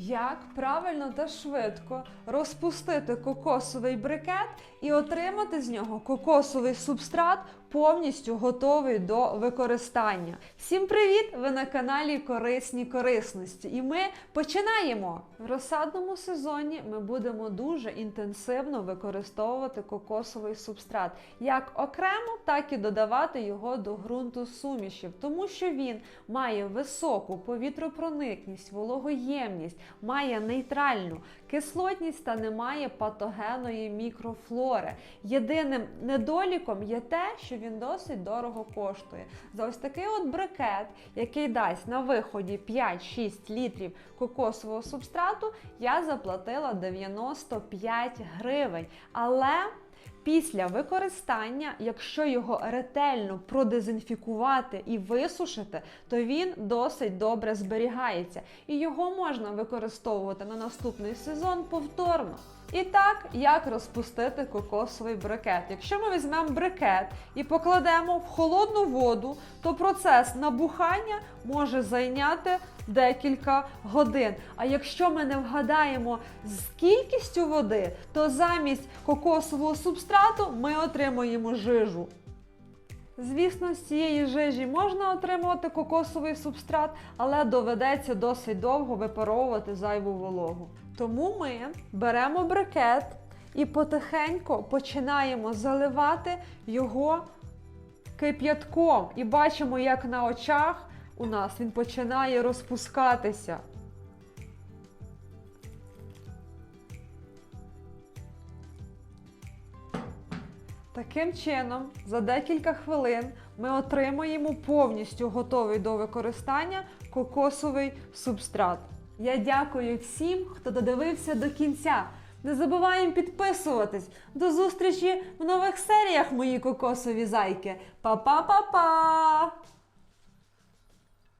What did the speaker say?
Як правильно та швидко розпустити кокосовий брикет і отримати з нього кокосовий субстрат повністю готовий до використання. Всім привіт! Ви на каналі Корисні корисності. І ми починаємо! В розсадному сезоні ми будемо дуже інтенсивно використовувати кокосовий субстрат як окремо, так і додавати його до ґрунту сумішів, тому що він має високу повітропроникність, вологоємність, має нейтральну кислотність та не має патогенної мікрофлори. Єдиним недоліком є те, що він досить дорого коштує. За ось такий от брикет, який дасть на виході 5-6 літрів кокосового субстрату, я заплатила 95 гривень. Але Після використання, якщо його ретельно продезінфікувати і висушити, то він досить добре зберігається і його можна використовувати на наступний сезон повторно. І так, як розпустити кокосовий брикет? Якщо ми візьмемо брикет і покладемо в холодну воду, то процес набухання може зайняти декілька годин. А якщо ми не вгадаємо з кількістю води, то замість кокосового субстрату ми отримуємо жижу. Звісно, з цієї жижі можна отримувати кокосовий субстрат, але доведеться досить довго випаровувати зайву вологу. Тому ми беремо брикет і потихеньку починаємо заливати його кип'ятком. І бачимо, як на очах у нас він починає розпускатися. Таким чином, за декілька хвилин ми отримуємо повністю готовий до використання кокосовий субстрат. Я дякую всім, хто додивився до кінця. Не забуваємо підписуватись. До зустрічі в нових серіях, мої кокосові зайки. Па-па-па-па!